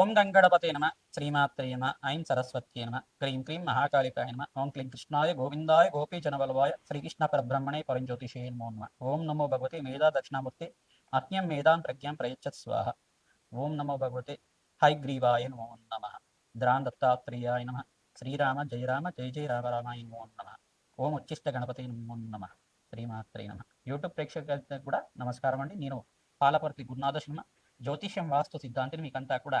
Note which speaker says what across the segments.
Speaker 1: ఓం గంగణపతే నమ. శ్రీమాత్రే నమ. ఐం సరస్వత్యే నమ. క్రీం క్రీం మహాకాళికాయ నమ. ఓం క్లీం కృష్ణాయ గోవిందాయ గోపీజనవల్వాయ శ్రీకృష్ణ పరబ్రహ్మణే పరంజ్యోతిషే నమో నమ. ఓం నమో భగవతే మేధా దక్షిణామూర్తి అజ్ఞం మేధాం ప్రజ్ఞాం ప్రయచ్చత్ స్వాహ. ఓం నమో భగవతే హైగ్రీవాయ నమో నమ. ద్రాన్ దత్తాత్రేయాయ నమ. శ్రీరామ జయరామ జయ జయ రామ రామాయ నమో నమ. ఓం ఉచ్చిష్ట గణపతి నమో నమ. శ్రీమాత్రే నమ. యూట్యూబ్ ప్రేక్షకులకు కూడా నమస్కారం అండి. నేను పాలపర్తి గురునాథ శర్మ జ్యోతిష్యం వాస్తు సిద్ధాంతిని మీకంతా కూడా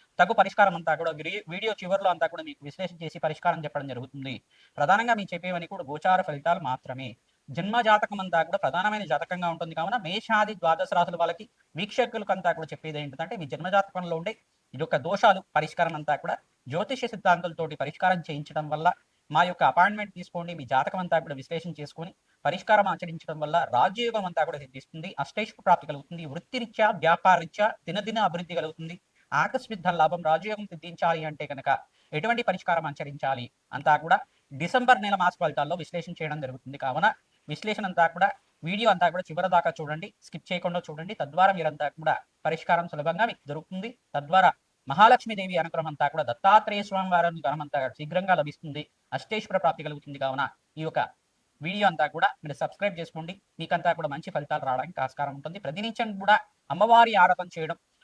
Speaker 1: తగు పరిష్కారం అంతా కూడా వీడియో చివరిలో అంతా కూడా మీకు విశ్లేషణ చేసి పరిష్కారం చెప్పడం జరుగుతుంది. ప్రధానంగా మీకు చెప్పేవని కూడా గోచార ఫలితాలు మాత్రమే. జన్మ జాతకం అంతా కూడా ప్రధానమైన జాతకంగా ఉంటుంది కావున మేషాది ద్వాదశ రాసుల వాళ్ళకి వీక్షకులకు అంతా కూడా చెప్పేది ఏంటంటే మీ జన్మ జాతకంలో ఉండే ఈ యొక్క దోషాలు పరిష్కారం అంతా కూడా జ్యోతిష సిద్ధాంతాలతోటి పరిష్కారం చేయించడం వల్ల మా యొక్క అపాయింట్మెంట్ తీసుకోండి మీ జాతకం అంతా కూడా విశ్లేషణ చేసుకొని పరిష్కారం ఆచరించడం వల్ల రాజ్యయోగం అంతా కూడా సిద్ధిస్తుంది అష్టైష్ ప్రాప్తి కలుగుతుంది వృత్తిరీత్యా వ్యాపారరీత్యా దినదిన అభివృద్ధి కలుగుతుంది. ఆకస్మిక ధన లాభం రాజయోగం సిద్ధించాలి అంటే కనుక ఎటువంటి పరిష్కారం ఆచరించాలి అంతా కూడా డిసెంబర్ నెల మాస ఫలితాల్లో విశ్లేషణ చేయడం జరుగుతుంది. కావున విశ్లేషణ అంతా కూడా వీడియో అంతా కూడా చివరి దాకా చూడండి స్కిప్ చేయకుండా చూడండి. తద్వారా మీరంతా కూడా పరిష్కారం సులభంగా మీకు దొరుకుతుంది. తద్వారా మహాలక్ష్మీదేవి అనుగ్రహం అంతా కూడా దత్తాత్రేయ స్వామి వారి అనుగ్రహం అంతా శీఘ్రంగా లభిస్తుంది. అష్టేశ్వర ప్రాప్తి కలుగుతుంది. కావున ఈ యొక్క వీడియో అంతా కూడా మీరు సబ్స్క్రైబ్ చేసుకోండి. మీకంతా కూడా మంచి ఫలితాలు రావడానికి ఆస్కారం ఉంటుంది. ప్రతినిత్యం కూడా అమ్మవారి ఆరాధన చేయడం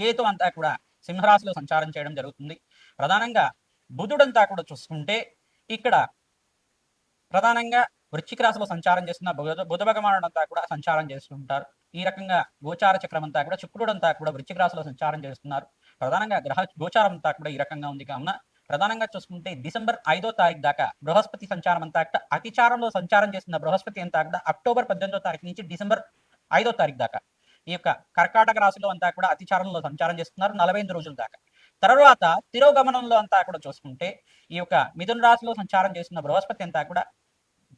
Speaker 1: కేతు అంతా కూడా సింహరాశిలో సంచారం చేయడం జరుగుతుంది. ప్రధానంగా బుధుడంతా కూడా చూసుకుంటే ఇక్కడ ప్రధానంగా వృశ్చిక రాశిలో సంచారం చేస్తున్న బుధ బుధ భగవానుడు అంతా కూడా సంచారం చేస్తుంటారు. ఈ రకంగా గోచార చక్రం అంతా కూడా శుక్రుడు అంతా కూడా వృశ్చిక రాశిలో సంచారం చేస్తున్నారు. ప్రధానంగా గ్రహ గోచారం అంతా కూడా ఈ రకంగా ఉంది కావున ప్రధానంగా చూసుకుంటే డిసెంబర్ ఐదో తారీఖు దాకా బృహస్పతి సంచారం అంతా కూడా అతిచారంలో సంచారం చేస్తున్న బృహస్పతి అంతా కూడా అక్టోబర్ పద్దెనిమిదో తారీఖు నుంచి డిసెంబర్ ఐదో తారీఖు దాకా ఈ యొక్క కర్కాటక రాశిలో అంతా కూడా అతిచారంలో సంచారం చేస్తున్నారు నలభై ఎనిమిది రోజుల దాకా. తర్వాత తిరోగమనంలో అంతా కూడా చూసుకుంటే ఈ యొక్క మిథున రాశిలో సంచారం చేస్తున్న బృహస్పతి అంతా కూడా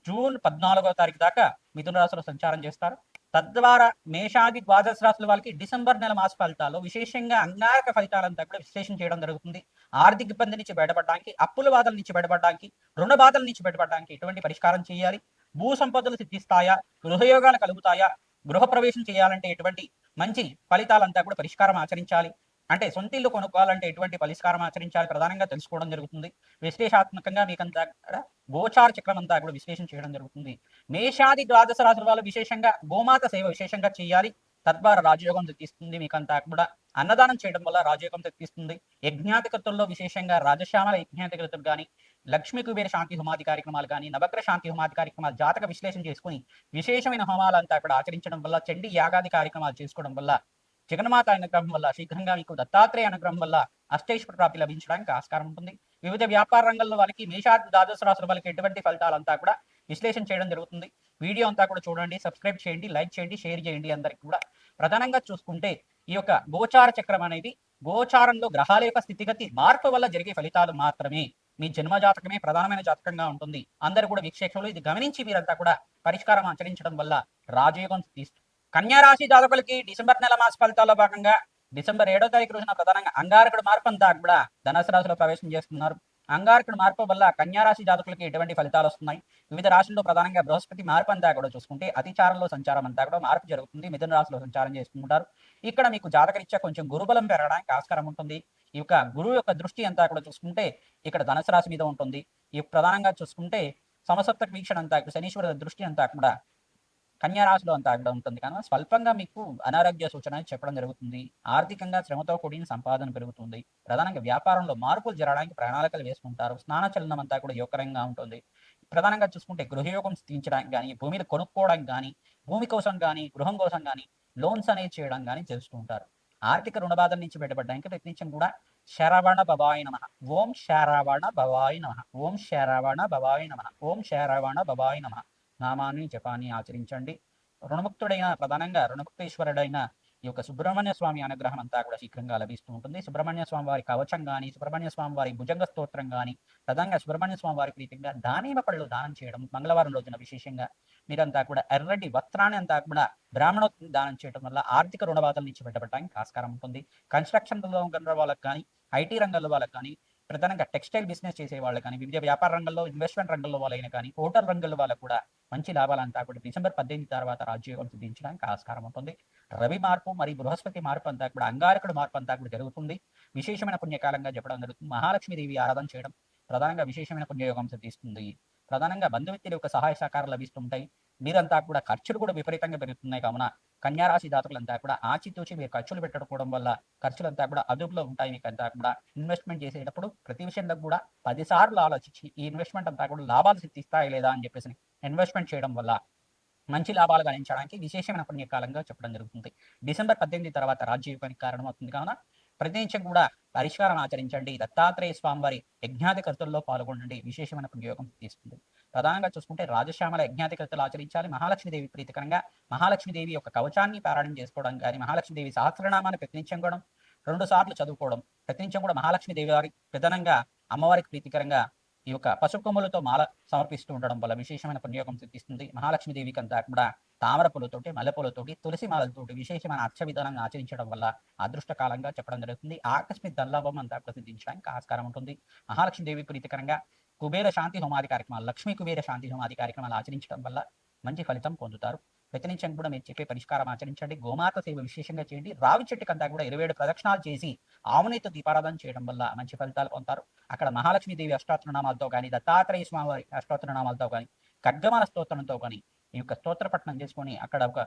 Speaker 1: జూన్ పద్నాలుగో తారీఖు దాకా మిథున రాశిలో సంచారం చేస్తారు. తద్వారా మేషాది ద్వాదశ రాశుల వాళ్ళకి డిసెంబర్ నెల మాస ఫలితాల్లో విశేషంగా అంగారక ఫలితాలంతా కూడా విశ్లేషణ చేయడం జరుగుతుంది. ఆర్థిక ఇబ్బంది నుంచి బయటపడడానికి అప్పుల బాధల నుంచి బయటపడడానికి రుణ బాధల నుంచి బయటపడడానికి ఎటువంటి పరిష్కారం చేయాలి? భూ సంపదలు సిద్ధిస్తాయా? గృహయోగాలు కలుగుతాయా? గృహ ప్రవేశం చేయాలంటే ఎటువంటి మంచి ఫలితాలంతా కూడా పరిష్కారం ఆచరించాలి. అంటే సొంత ఇల్లు కొనుక్కోవాలంటే ఎటువంటి పరిష్కారం ఆచరించాలి ప్రధానంగా తెలుసుకోవడం జరుగుతుంది. విశ్లేషాత్మకంగా మీకంతా కూడా గోచార చక్రం అంతా కూడా విశ్లేషణ చేయడం జరుగుతుంది. మేషాది ద్వాదశ రాశుల వాళ్ళు విశేషంగా గోమాత సేవ విశేషంగా చేయాలి. తద్వారా రాజయోగం తెప్పిస్తుంది మీకంతా కూడా. అన్నదానం చేయడం వల్ల రాజయోగం తెప్పిస్తుంది. యజ్ఞాధికృతుల్లో విశేషంగా రాజశ్యామల యజ్ఞాధికృతులు కానీ లక్ష్మీ కుబేర శాంతి హోమాది కార్యక్రమాలు కానీ నవగ్ర శాంతి హోమాది కార్యక్రమాలు జాతక విశ్లేషణ చేసుకుని విశేషమైన హోమాలంతా కూడా ఆచరించడం వల్ల చండి యాగాది కార్యక్రమాలు చేసుకోవడం వల్ల జగన్మాత అనుగ్రహం వల్ల శీఘ్రంగా మీకు దత్తాత్రేయ అనుగ్రహం వల్ల అష్టైశ్వర ప్రాప్తి లభించడానికి ఆస్కారం ఉంటుంది. వివిధ వ్యాపార రంగంలో వాళ్ళకి మేషాది ద్వాదశ రాసుల వాళ్ళకి ఎటువంటి ఫలితాలంతా కూడా విశ్లేషణ చేయడం జరుగుతుంది. వీడియో అంతా కూడా చూడండి సబ్స్క్రైబ్ చేయండి లైక్ చేయండి షేర్ చేయండి అందరికి కూడా. ప్రధానంగా చూసుకుంటే ఈ యొక్క గోచార చక్రం అనేది గోచారంలో గ్రహాల యొక్క స్థితిగతి మార్పు వల్ల జరిగే ఫలితాలు మాత్రమే. మీ జన్మ జాతకమే ప్రధానమైన జాతకంగా ఉంటుంది. అందరు కూడా వీక్షకులు ఇది గమనించి మీరంతా కూడా పరిష్కారం ఆచరించడం వల్ల రాజయోగం తీస్తుంది కన్యా రాశి జాతకులకి డిసెంబర్ నెల మాస ఫలితాల్లో భాగంగా డిసెంబర్ ఏడో తారీఖు రోజున ప్రధానంగా అంగారకుడు మార్పు అంతా కూడా ధనసరాశిలో ప్రవేశం చేస్తున్నారు. అంగారకుడు మార్పు వల్ల కన్యారాశి జాతకులకి ఎటువంటి ఫలితాలు వస్తున్నాయి? వివిధ రాశుల్లో ప్రధానంగా బృహస్పతి మార్పు అంతా కూడా చూసుకుంటే అతిచారంలో సంచారం అంతా కూడా మార్పు జరుగుతుంది. మిథున రాశిలో సంచారం చేసుకుంటారు. ఇక్కడ మీకు జాతకరీత్యా కొంచెం గురుబలం పెరగడానికి ఆస్కారం ఉంటుంది. ఈ యొక్క గురువు యొక్క దృష్టి అంతా కూడా చూసుకుంటే ఇక్కడ ధనుసు రాశి మీద ఉంటుంది. ఈ ప్రధానంగా చూసుకుంటే సమసప్త వీక్షణ అంతా శనీశ్వర దృష్టి అంతా కూడా కన్యా రాశిలో అంతా కూడా ఉంటుంది. కానీ స్వల్పంగా మీకు అనారోగ్య సూచన చెప్పడం జరుగుతుంది. ఆర్థికంగా శ్రమతో కూడిన సంపాదన పెరుగుతుంది. ప్రధానంగా వ్యాపారంలో మార్పులు జరగడానికి ప్రణాళికలు వేసుకుంటారు. స్నాన చలనం అంతా కూడా యోగకరంగా ఉంటుంది. ప్రధానంగా చూసుకుంటే గృహయోగం స్థితించడానికి కానీ భూమిని కొనుక్కోవడం కానీ భూమి కోసం కానీ గృహం కోసం కానీ లోన్స్ అనేవి చేయడం కానీ చేస్తూ ఉంటారు. ఆర్థిక రుణ బాధల నుంచి బయటపడడానికి ప్రయత్నించడం కూడా శరవణ భవాయ నమ. ఓం శరవణ భవాయ నమ. ఓం శరవణ భవాయ నమ. ఓం శరవణ భవాయ నమ. నామాన్ని జపాన్ని ఆచరించండి. రుణముక్తుడైన ప్రధానంగా రుణముక్తేశ్వరుడైన ఈ యొక్క సుబ్రహ్మణ్య స్వామి అనుగ్రహం అంతా కూడా శీఘ్రంగా లభిస్తూ ఉంటుంది. సుబ్రహ్మణ్య స్వామి వారి కవచం కానీ సుబ్రహ్మణ్య స్వామి వారి భుజంగ స్తోత్రం కానీ ప్రధానంగా సుబ్రహ్మణ్య స్వామి వారి ప్రీతిగా దానిమ పళ్ళు దానం చేయడం మంగళవారం రోజున విశేషంగా మీరంతా కూడా ఎర్రటి వస్త్రాన్ని అంతా కూడా బ్రాహ్మణ దానం చేయడం వల్ల ఆర్థిక రుణబాధల నుంచి బయటపడడానికి ఆస్కారం ఉంటుంది. కన్స్ట్రక్షన్ రంగంలో వాళ్ళకి కానీ ఐటీ రంగంలో వాళ్ళకి కానీ ప్రధానంగా టెక్స్టైల్ బిజినెస్ చేసే వాళ్ళు కానీ వివిధ వ్యాపార రంగంలో ఇన్వెస్ట్మెంట్ రంగంలో వాళ్ళైనా కానీ హోటల్ రంగంలో వాళ్ళకు కూడా మంచి లాభాలంతా కూడా డిసెంబర్ పద్దెనిమిది తర్వాత రాజ్యోగం సిద్ధించడానికి ఆస్కారం ఉంటుంది. రవి మార్పు మరియు బృహస్పతి మార్పు అంతా కూడా అంగారకుడు మార్పు అంతా కూడా జరుగుతుంది. విశేషమైన పుణ్యకాలంగా చెప్పడం జరుగుతుంది. మహాలక్ష్మీదేవి ఆరాధన చేయడం ప్రధానంగా విశేషమైన పుణ్యయోగం సిద్ధిస్తుంది. ప్రధానంగా బంధుమిత్రుల యొక్క సహాయ సహకారాలు లభిస్తుంటాయి. మీరంతా కూడా ఖర్చులు కూడా విపరీతంగా పెరుగుతున్నాయి కావున కన్యారాశి దాతకులంతా కూడా ఆచితూచి మీరు ఖర్చులు పెట్టకపోవడం వల్ల ఖర్చులంతా కూడా అదుపులో ఉంటాయి మీకు అంతా కూడా. ఇన్వెస్ట్మెంట్ చేసేటప్పుడు ప్రతి విషయంలో కూడా పది సార్లు ఆలోచించి ఈ ఇన్వెస్ట్మెంట్ అంతా కూడా లాభాలు సిద్ధిస్తాయి లేదా అని చెప్పేసి ఇన్వెస్ట్మెంట్ చేయడం వల్ల మంచి లాభాలు గణించడానికి విశేషమైన పుణ్యకాలంగా చెప్పడం జరుగుతుంది. డిసెంబర్ పద్దెనిమిది తర్వాత రాజ్యయుగానికి కారణమవుతుంది. కావున ప్రతినిత్యం కూడా పరిష్కారం ఆచరించండి. దత్తాత్రేయ స్వామివారి యజ్ఞాధికర్తల్లో పాల్గొనండి. విశేషమైన పుణ్యోగం తీసుకుంది. ప్రధానంగా చూసుకుంటే రాజశ్యామల యజ్ఞాధికర్తలు ఆచరించాలి. మహాలక్ష్మీదేవి ప్రీతికరంగా మహాలక్ష్మీదేవి యొక్క కవచాన్ని పారాయణం చేసుకోవడం కానీ మహాలక్ష్మీదేవి సహస్రనామాన్ని ప్రతినిత్యం కూడా రెండు సార్లు చదువుకోవడం ప్రతినిత్యం కూడా మహాలక్ష్మీదేవి వారి ప్రధానంగా అమ్మవారికి ప్రీతికరంగా ఈ యొక్క పసుపు కొమ్ములతో మాల సమర్పిస్తూ ఉండడం వల్ల విశేషమైన పుణ్యోగం సిద్ధిస్తుంది. మహాలక్ష్మీదేవికి అంతా కూడా తామర పూలతోటి మల్లెపూలతోటి తులసి మాలతోటి విశేషమైన అర్చ విధానంగా ఆచరించడం వల్ల అదృష్టకాలంగా చెప్పడం జరుగుతుంది. ఆకస్మిక దల్లాభం అంతా ప్రసిద్ధించడానికి ఆస్కారం ఉంటుంది. మహాలక్ష్మీదేవి ప్రీతికరంగా కుబేర శాంతి హోమాది కార్యక్రమాలు లక్ష్మీ కుబేర శాంతి హోమాది కార్యక్రమాలు ఆచరించడం వల్ల మంచి ఫలితం పొందుతారు. ప్రతినిత్యం కూడా మీరు చెప్పే పరిష్కారం ఆచరించండి. గోమాత సేవ విశేషంగా చేయండి. రావి చెట్టుకంతా కూడా ఇరవై ఏడు ప్రదక్షిణాలు చేసి ఆవునితో దీపారాధన చేయడం వల్ల మంచి ఫలితాలు పొందుతారు. అక్కడ మహాలక్ష్మీదేవి అష్టాత్రనామాలతో కానీ దత్తాత్రేయ స్వామి వారి అష్టాత్రనామాలతో కానీ ఖడ్గమాల స్తోత్రంతో కానీ ఈ యొక్క స్తోత్ర పఠనం చేసుకొని అక్కడ ఒక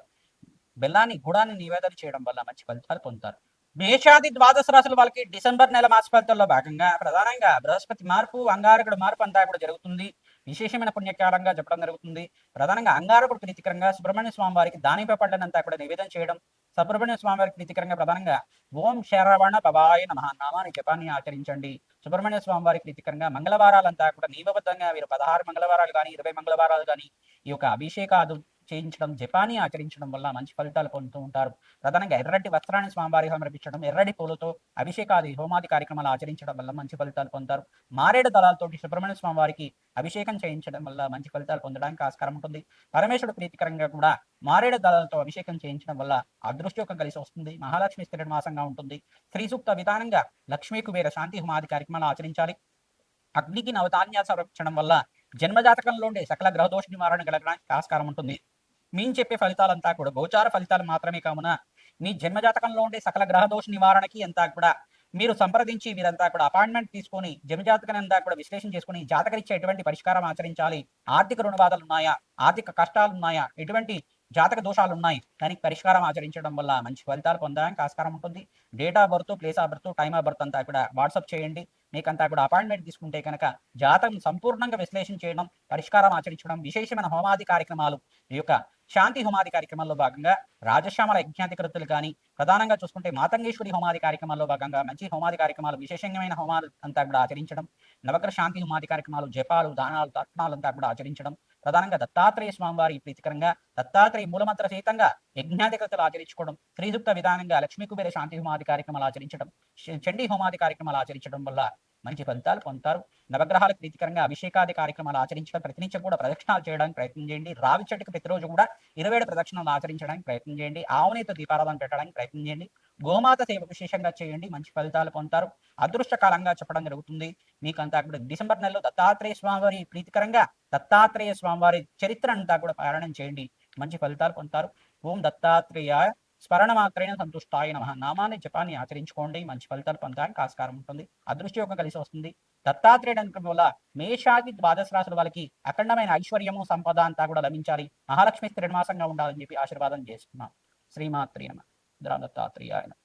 Speaker 1: బెల్లాన్ని గుడాన్ని నివేదన చేయడం వల్ల మంచి ఫలితాలు పొందుతారు. మేషాది ద్వాదశ రాశుల వాళ్ళకి డిసెంబర్ నెల మాస ఫలితాల్లో భాగంగా ప్రధానంగా బృహస్పతి మార్పు అంగారకుడు మార్పు అంతా కూడా జరుగుతుంది. విశేషమైన పుణ్యకాలంగా చెప్పడం జరుగుతుంది. ప్రధానంగా అంగారకుడు ప్రీతికరంగా సుబ్రహ్మణ్య స్వామి వారికి దానిపై పడ్డనంతా కూడా నివేదన చేయడం సుబ్రహ్మణ్య స్వామి వారికి ప్రీతికరంగా ప్రధానంగా ఓం శరవణ పవాయ నమ నామాని జపాన్ని ఆచరించండి. సుబ్రహ్మణ్య స్వామి వారికి ప్రీతికరంగా మంగళవారాలంతా కూడా నియమబద్ధంగా వీరు పదహారు మంగళవారాలు కానీ ఇరవై మంగళవారాలు కానీ ఈ యొక్క అభిషేకాదు చేయించడం జపానీ ఆచరించడం వల్ల మంచి ఫలితాలు పొందుతూ ఉంటారు. ప్రధానంగా ఎర్రటి వస్త్రాన్ని స్వామివారికి సమర్పించడం ఎర్రటి పూలతో అభిషేకాది హోమాది కార్యక్రమాలు ఆచరించడం వల్ల మంచి ఫలితాలు పొందుతారు. మారేడు దళాలతోటి సుబ్రహ్మణ్య స్వామి వారికి అభిషేకం చేయించడం వల్ల మంచి ఫలితాలు పొందడానికి ఆస్కారం ఉంటుంది. పరమేశ్వరుడు ప్రీతికరంగా కూడా మారేడు దళాలతో అభిషేకం చేయించడం వల్ల అదృష్టయోగం కలిసి వస్తుంది. మహాలక్ష్మి స్థిర మాసంగా ఉంటుంది. శ్రీ సూక్త విధానంగా లక్ష్మీ కుబేర శాంతి హోమాది కార్యక్రమాలు ఆచరించాలి. అగ్నికి నవధాన్యాలు సమర్పించడం వల్ల జన్మజాతకంలో సకల గ్రహదోష నివారణ కలగడానికి ఆస్కారం ఉంటుంది. మేము చెప్పే ఫలితాలంతా కూడా గోచార ఫలితాలు మాత్రమే కావున మీ జన్మజాతకంలో ఉండే సకల గ్రహదోష నివారణకి అంతా కూడా మీరు సంప్రదించి మీరంతా కూడా అపాయింట్మెంట్ తీసుకొని జన్మజాతకం అంతా కూడా విశ్లేషణ చేసుకుని జాతకరిచ్చే ఎటువంటి పరిష్కారం ఆచరించాలి. ఆర్థిక రుణబాధలు ఉన్నాయా ఆర్థిక కష్టాలు ఉన్నాయా ఎటువంటి జాతక దోషాలు ఉన్నాయి దానికి పరిష్కారం ఆచరించడం వల్ల మంచి ఫలితాలు పొందడానికి ఆస్కారం ఉంటుంది. Date of birth place of birth time of birth అంతా కూడా వాట్సాప్ చేయండి. మీకంతా కూడా అపాయింట్మెంట్ తీసుకుంటే కనుక జాతకం సంపూర్ణంగా విశ్లేషణ చేయడం పరిష్కారం ఆచరించడం విశేషమైన హోమాది కార్యక్రమాలు ఈ యొక్క శాంతి హోమాది కార్యక్రమంలో భాగంగా రాజశ్యామల యజ్ఞాధికృతులు కానీ ప్రధానంగా చూసుకుంటే మాతంగేశ్వరి హోమాది కార్యక్రమాల్లో భాగంగా మంచి హోమాది కార్యక్రమాలు విశేషమైన హోమాలు అంతా కూడా ఆచరించడం నవగ్రహ శాంతి హోమాది కార్యక్రమాలు జపాలు దానాలు తర్పణాలు అంతా కూడా ఆచరించడం ప్రధానంగా దత్తాత్రేయ స్వామివారి ప్రీతికరంగా దత్తాత్రేయ మూలమంత్ర సహితంగా యజ్ఞాధికృతలు ఆచరించుకోవడం శ్రీసూక్త విధానంగా లక్ష్మీ కుబేర శాంతి హోమాది కార్యక్రమాలు ఆచరించడం చండీ హోమాది కార్యక్రమాలు ఆచరించడం వల్ల మంచి ఫలితాలు పొందుతారు. నవగ్రహాల ప్రీతికరంగా అభిషేకాది కార్యక్రమాలు ఆచరించడం ప్రతినిత్యం కూడా ప్రదక్షిణాలు చేయడానికి ప్రయత్నం చేయండి. రావి చెట్టుకు ప్రతిరోజు కూడా ఇరవై ఏడు ప్రదక్షిణాలు ఆచరించడానికి ప్రయత్నం చేయండి. ఆవునేత దీపారాధన పెట్టడానికి ప్రయత్నం చేయండి. గోమాత సేవ విశేషంగా చేయండి. మంచి ఫలితాలు పొందుతారు. అదృష్టకాలంగా చెప్పడం జరుగుతుంది. మీకు అంతా కూడా డిసెంబర్ నెలలో దత్తాత్రేయ స్వామివారి ప్రీతికరంగా దత్తాత్రేయ స్వామివారి చరిత్ర అంతా కూడా పారాయణం చేయండి. మంచి ఫలితాలు పొందుతారు. ఓం దత్తాత్రేయ స్మరణ మాత్రైన సంతుష్టాయ నమ. నామాన్ని జపాన్ని ఆచరించుకోండి. మంచి ఫలితాలు పొందడానికి ఆస్కారం ఉంటుంది. అదృష్టయోగం కలిసి వస్తుంది. దత్తాత్రేయుడు అనుకున్న వల్ల మేషాది ద్వాదశ రాశుల వాళ్ళకి అఖండమైన ఐశ్వర్యము సంపద అంతా కూడా లభించాలి. మహాలక్ష్మి త్రిమాసంగా ఉండాలని చెప్పి ఆశీర్వాదం చేసుకున్నాం శ్రీమాత్రి నమ. దత్తాత్రేయ